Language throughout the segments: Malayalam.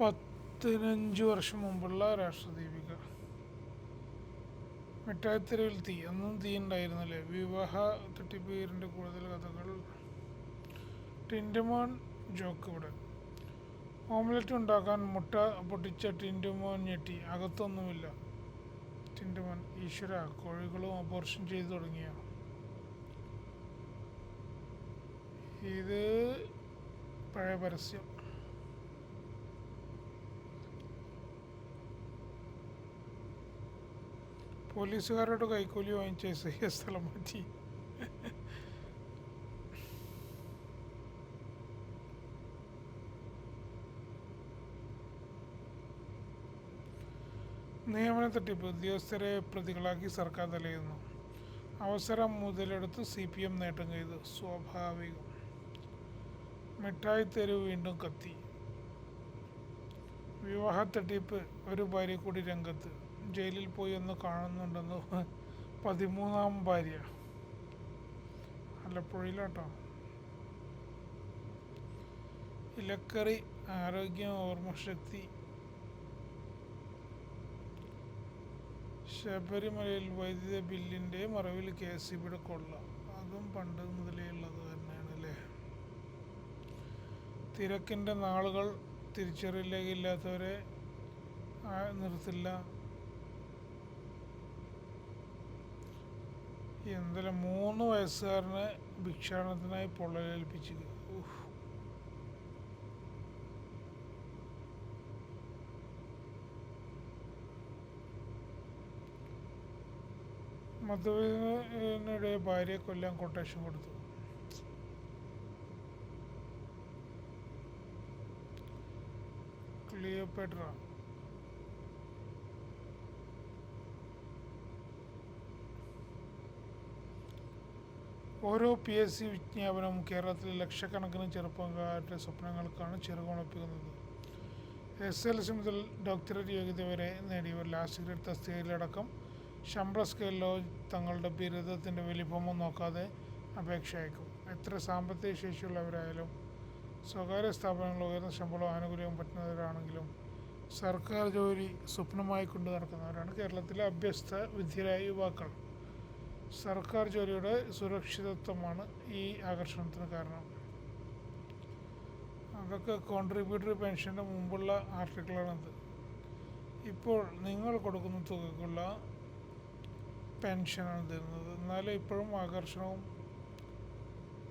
പതിനഞ്ച് വർഷം മുമ്പുള്ള രാഷ്ട്രദീപിക. മിഠായിത്തെരുവിൽ തീ. അന്നും തീ ഉണ്ടായിരുന്നല്ലേ? വിവാഹ തട്ടിപ്പേരിന്റെ കൂടുതൽ കഥകൾ. ടിന്റുമോൻ ജോക്ക് ഇവിടെ. ഓംലെറ്റ് ഉണ്ടാക്കാൻ മുട്ട പൊട്ടിച്ച ടിൻഡമോൻ ഞെട്ടി. അകത്തൊന്നുമില്ല. ടിൻഡമോൻ ഈശ്വര കോഴികളും അബോർഷൻ ചെയ്തു തുടങ്ങിയ? ഇത് പഴയ പരസ്യം. പോലീസുകാരോട് കൈക്കൂലി വാങ്ങിച്ച എസ് ഐ സ്ഥലം മാറ്റി. നിയമന തട്ടിപ്പ് ഉദ്യോഗസ്ഥരെ പ്രതികളാക്കി സർക്കാർ തലയുന്നു. അവസരം മുതലെടുത്ത് സി പി എം നേട്ടം ചെയ്തു സ്വാഭാവികം. മിഠായി തെരുവ് വീണ്ടും കത്തി. വിവാഹ തട്ടിപ്പ് ഒരു ഭാര്യ കൂടി രംഗത്ത്. ജയിലിൽ പോയി ഒന്ന് കാണുന്നുണ്ടെന്ന് പതിമൂന്നാം ഭാര്യ. ആലപ്പുഴയിലാട്ടോ. ഇലക്കറി ആരോഗ്യം ഓർമ്മശക്തി. ശബരിമലയിൽ വൈദ്യുത ബില്ലിന്റെ മറവിൽ കെ എസ് കൊള്ളാം. കൊള്ള അതും പണ്ട് മുതലേ ഉള്ളത് തന്നെയാണ് അല്ലേ? തിരക്കിന്റെ നാളുകൾ തിരിച്ചറിയില്ലാത്തവരെ നിർത്തില്ല. എന്തെല്ലാം മൂന്ന് വയസ്സുകാരനെ ഭിക്ഷാടനത്തിനായി പൊള്ളലേൽപ്പിച്ചു. മധുവിനിടെ ഭാര്യയെ കൊല്ലാൻ കൊട്ടേഷൻ കൊടുത്തു ക്ലിയോപെട്ര ഓരോ പി എസ് സി വിജ്ഞാപനവും കേരളത്തിലെ ലക്ഷക്കണക്കിന് ചെറുപ്പക്കാരുടെ സ്വപ്നങ്ങൾക്കാണ് ചെറുകുണപ്പിക്കുന്നത്. എസ് എൽ സി മുതൽ ഡോക്ടറേറ്റ് യോഗ്യത വരെ നേടിയവർ ലാസ്റ്റ് ഗ്രേഡ് തസ്തികയിലടക്കം ശമ്പള സ്കെയിലോ തങ്ങളുടെ ബിരുദത്തിന്റെ വലിപ്പമോ നോക്കാതെ അപേക്ഷ അയക്കും എത്ര സാമ്പത്തിക ശേഷിയുള്ളവരായാലും സ്വകാര്യ സ്ഥാപനങ്ങൾ ഉയർന്ന ശമ്പളവും ആനുകൂല്യവും പറ്റുന്നവരാണെങ്കിലും സർക്കാർ ജോലി സ്വപ്നമായി കൊണ്ടു നടക്കുന്നവരാണ് കേരളത്തിലെ അഭ്യസ്ത വിദ്യരായ യുവാക്കൾ. സർക്കാർ ജോലിയുടെ സുരക്ഷിതത്വമാണ് ഈ ആകർഷണത്തിന് കാരണം. അതൊക്കെ കോൺട്രിബ്യൂട്ടറി പെൻഷന്റെ മുമ്പുള്ള ആർട്ടിക്കിളാണിത് ഇപ്പോൾ നിങ്ങൾ കൊടുക്കുന്ന തുകക്കുള്ള പെൻഷനാണ് തരുന്നത്. എന്നാലും ഇപ്പോഴും ആകർഷണവും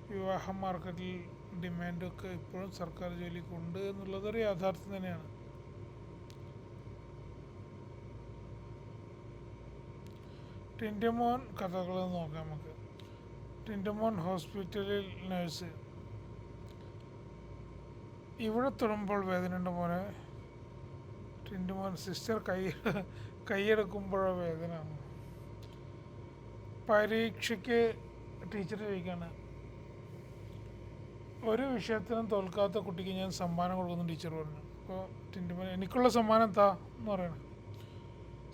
വിവാഹ മാർക്കറ്റിൽ ഡിമാൻഡൊക്കെ ഇപ്പോഴും സർക്കാർ ജോലിക്കുണ്ട് എന്നുള്ളതൊരു യാഥാർത്ഥ്യം തന്നെയാണ്. ടിന്റുമോൻ കഥകൾ നോക്കാം നമുക്ക്. ടിന്റുമോൻ ഹോസ്പിറ്റലിൽ നഴ്സ്. ഇവിടെ വേദന വേദനയുണ്ട് മോനെ. ടിന്റുമോൻ സിസ്റ്റർ കൈ കൈയെടുക്കുമ്പോഴോ വേദന. പരീക്ഷയ്ക്ക് ടീച്ചർ ചോദിക്കുകയാണ് ഒരു വിഷയത്തിനും തോൽക്കാത്ത കുട്ടിക്ക് ഞാൻ സമ്മാനം കൊടുക്കുന്നു ടീച്ചർ പറഞ്ഞു. അപ്പോൾ ടിന്റുമോൻ എനിക്കുള്ള സമ്മാനം എന്താ? എന്ന് പറയണം.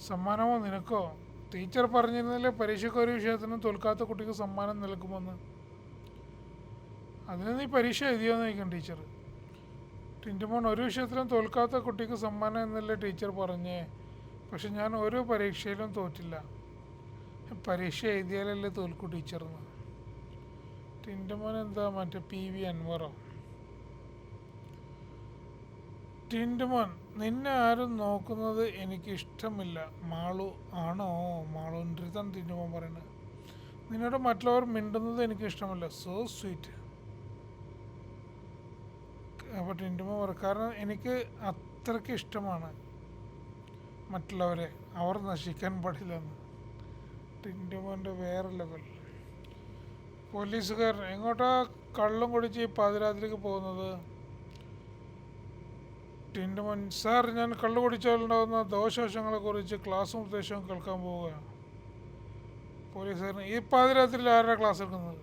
സമ്മാനമോ നിനക്കോ? ടീച്ചർ പറഞ്ഞിരുന്നതിൽ പരീക്ഷയ്ക്ക് ഒരു വിഷയത്തിനും തോൽക്കാത്ത കുട്ടിക്ക് സമ്മാനം നൽകുമെന്ന്. അതിന് നീ പരീക്ഷ എഴുതിയോന്ന് ചോദിക്കും ടീച്ചർ. ടിന്റുമോൻ ഒരു വിഷയത്തിലും തോൽക്കാത്ത കുട്ടിക്ക് സമ്മാനം എന്നല്ലേ ടീച്ചർ പറഞ്ഞേ. പക്ഷെ ഞാൻ ഒരു പരീക്ഷയിലും തോറ്റില്ല. പരീക്ഷ എഴുതിയാലല്ലേ തോൽക്കൂ ടീച്ചർന്ന്. ടിന്റുമോൻ എന്താ മറ്റേ പി വി അൻവറോ? ടിന്റുമോൻ നിന്നെ ആരും നോക്കുന്നത് എനിക്ക് ഇഷ്ടമില്ല മാളു ആണോ? മാളു അടുത്താണ് ടിന്റുമോൻ പറയുന്നത്. നിന്നോട് മറ്റുള്ളവർ മിണ്ടുന്നത് എനിക്ക് ഇഷ്ടമല്ല സോ സ്വീറ്റ് അപ്പോൾ ടിൻഡുമോൻ പറയും കാരണം എനിക്ക് അത്രയ്ക്ക് ഇഷ്ടമാണ് മറ്റുള്ളവരെ. അവർ നശിക്കാൻ പാടില്ലെന്ന്. ടിൻഡുമോന്റെ വേറെ ലെവൽ പോലീസുകാർ എങ്ങോട്ടാ കള്ളും കുടിച്ച് പാതിരാത്രിക്ക് പോകുന്നത്? ടിന്റുമോൻ സാർ ഞാൻ കള്ളു കുടിച്ചാലുണ്ടാകുന്ന ദോഷവശങ്ങളെക്കുറിച്ച് ക്ലാസ്സും നിർദ്ദേശവും കേൾക്കാൻ പോവുകയാണ്. പോലീസുകാരന് ഈ പാതിരാത്രിയിൽ ആരുടെ ക്ലാസ് എടുക്കുന്നത്?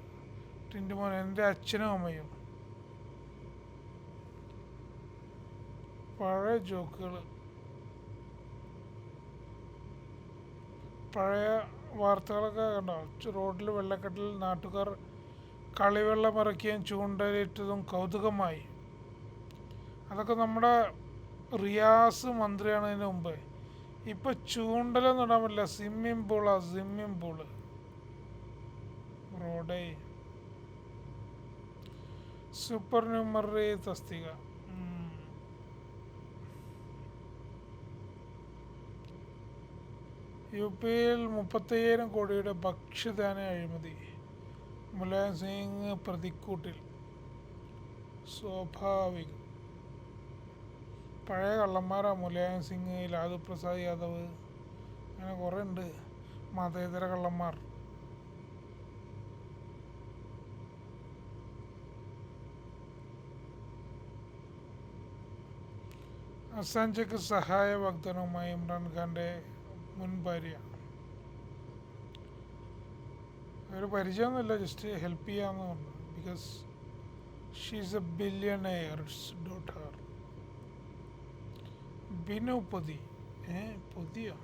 ടിന്റുമോൻ എന്റെ അച്ഛനും അമ്മയും. പഴയ ജോക്കുകൾ പഴയ വാർത്തകളൊക്കെ കണ്ടോ? റോഡിൽ വെള്ളക്കെട്ടിൽ നാട്ടുകാർ കളിവെള്ളം ഇറക്കിയും ചൂണ്ടലിട്ടതും കൗതുകമായി. അതൊക്കെ നമ്മുടെ റിയാസ് മന്ത്രിയാണതിന് മുമ്പ്. ഇപ്പൊ ചൂണ്ടലൊന്നും ഇടാൻ പറ്റില്ല. സ്വിമ്മിംഗ് പൂളാ സ്വിമ്മിംഗ് പൂൾ. റോഡേ. സൂപ്പർ ന്യൂമറി തസ്തിക. യു പിയിൽ മുപ്പത്തയ്യായിരം കോടിയുടെ ഭക്ഷ്യധാന അഴിമതി. മുലായം സിംഗ് പ്രതിക്കൂട്ടിൽ. സ്വാഭാവികം. പഴയ കള്ളന്മാരാ മുലായം സിംഗ് ലാലു പ്രസാദ് യാദവ്. അങ്ങനെ കുറേ ഉണ്ട് മതേതര കള്ളന്മാർ. അസാഞ്ചക്ക് സഹായ വാഗ്ദാനവുമായി ഇമ്രാൻഖാന്റെ മുൻ ഭാര്യ. ഒരു പരിചയമൊന്നുമില്ല ജസ്റ്റ് ഹെൽപ്പ് ചെയ്യാന്ന് പറഞ്ഞു. Because she's a billionaire daughter Binu പൊതി ഏ പൊതിയോ